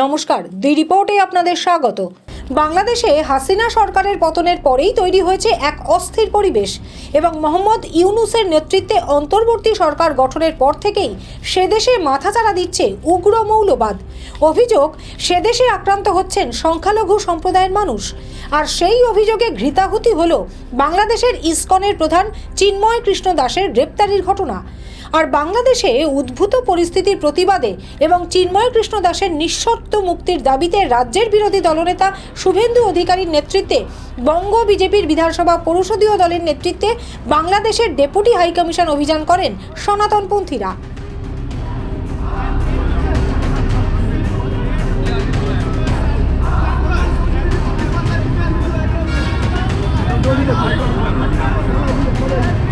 নমস্কার দি রিপোর্টে আপনাদের স্বাগত। বাংলাদেশে হাসিনা সরকারের পতনের পরেই তৈরি হয়েছে এক অস্থির পরিবেশ এবং মোহাম্মদ ইউনুসের নেতৃত্বে অন্তর্বর্তী সরকার গঠনের পর থেকেই সে দেশে মাথাচাড়া দিচ্ছে উগ্র মৌলবাদ। অভিযোগ, সে দেশে আক্রান্ত হচ্ছেন সংখ্যালঘু সম্প্রদায়ের মানুষ। আর সেই অভিযোগে ঘৃতাহুতি হল বাংলাদেশের ইসকনের প্রধান চিন্ময় কৃষ্ণ দাসের গ্রেপ্তারির ঘটনা। আর বাংলাদেশে উদ্ভূত পরিস্থিতির প্রতিবাদে এবং চিন্ময় কৃষ্ণ দাসের নিঃশর্ত মুক্তির দাবিতে রাজ্যের বিরোধী দলনেতা শুভেন্দু অধিকারীর নেতৃত্বে বঙ্গ বিজেপির বিধানসভা পরিষদীয় দলের নেতৃত্বে বাংলাদেশের ডেপুটি হাইকমিশন অভিযান করেন সনাতনপন্থীরা। Sir